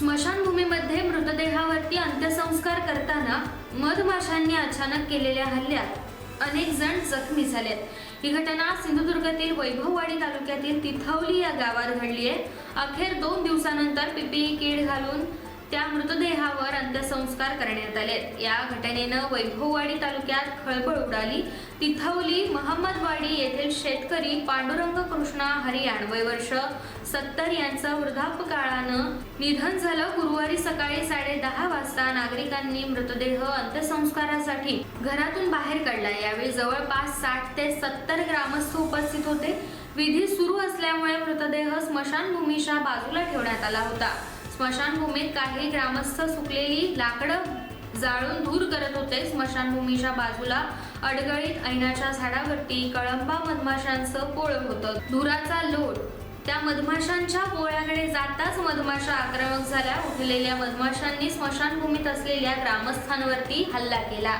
स्मशानभूमीमध्ये मृतदेहावरती अंत्यसंस्कार करताना मधमाशांनी अचानक केलेल्या हल्ल्यात अनेक जण जखमी झालेत. ही घटना सिंधुदुर्गातील वैभववाडी तालुक्यातील तिथवली या गावात घडली आहे. अखेर दोन दिवसानंतर पीपीई किट घालून त्या मृतदेहावर अंत्यसंस्कार करण्यात आले. या घटनेनं वैभववाडी तालुक्यात खळबळ उडाली. तिथवली महम्मदवाडी येथील शेतकरी पांडुरंग कृष्णा हरियाण वय वर्ष सत्तर यांचं वृद्धापकाळानं निधन झालं. गुरुवारी सकाळी साडे दहा वाजता नागरिकांनी मृतदेह अंत्यसंस्कारासाठी घरातून बाहेर काढला. यावेळी जवळपास साठ ते सत्तर ग्रामस्थ उपस्थित होते. विधी सुरू असल्यामुळे मृतदेह स्मशानभूमीच्या बाजूला ठेवण्यात आला होता. स्मशानभूमीत काही ग्रामस्थ सुकलेली लाकडं जाळून दूर करत होते. स्मशानभूमीच्या बाजूला अडगळीत ऐनाच्या झाडावरती कळंबा मधमाशांचं पोळं होतं. धुराचा लोट. त्या मधमाशांच्या पोळ्याकडे जाताच मधमाशा आक्रमक झाल्या. उठलेल्या मधमाशांनी स्मशानभूमीत असलेल्या ग्रामस्थांवरती हल्ला केला.